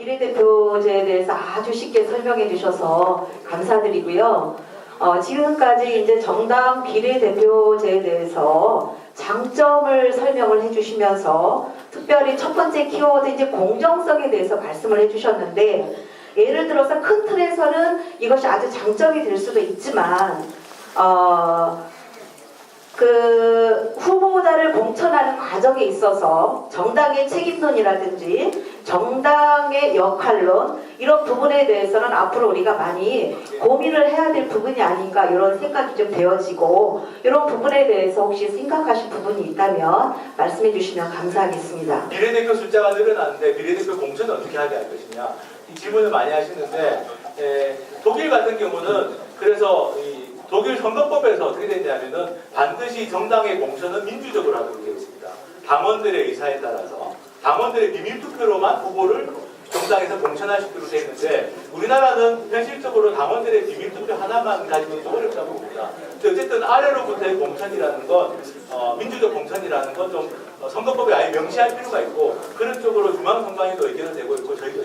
비례대표제에 대해서 아주 쉽게 설명해 주셔서 감사드리고요. 어, 지금까지 이제 정당 비례대표제에 대해서 장점을 설명을 해주시면서 특별히 첫 번째 키워드 이제 공정성에 대해서 말씀을 해주셨는데 예를 들어서 큰 틀에서는 이것이 아주 장점이 될 수도 있지만 어, 그 후보자를 공천하는 과정에 있어서 정당의 책임론이라든지 정당의 역할론 이런 부분에 대해서는 앞으로 우리가 많이 고민을 해야 될 부분이 아닌가 이런 생각이 좀 되어지고 이런 부분에 대해서 혹시 생각하신 부분이 있다면 말씀해 주시면 감사하겠습니다. 비례대표 숫자가 늘어나는데 비례대표 공천을 어떻게 하게 할 것이냐 이 질문을 많이 하시는데 에, 독일 같은 경우는 그래서 이 독일 선거법에서 어떻게 되냐면은 반드시 정당의 공천은 민주적으로 하도록 되어 있습니다. 당원들의 의사에 따라서 당원들의 비밀 투표로만 후보를 정당에서 공천하시도록 되어 있는데 우리나라는 현실적으로 당원들의 비밀 투표 하나만 가지고는 좀 어렵다고 봅니다. 어쨌든 아래로부터의 공천이라는 건 어, 민주적 공천이라는 건좀 선거법에 아예 명시할 필요가 있고 그런 쪽으로 중앙선관위도 의견을 내고 있고 저희도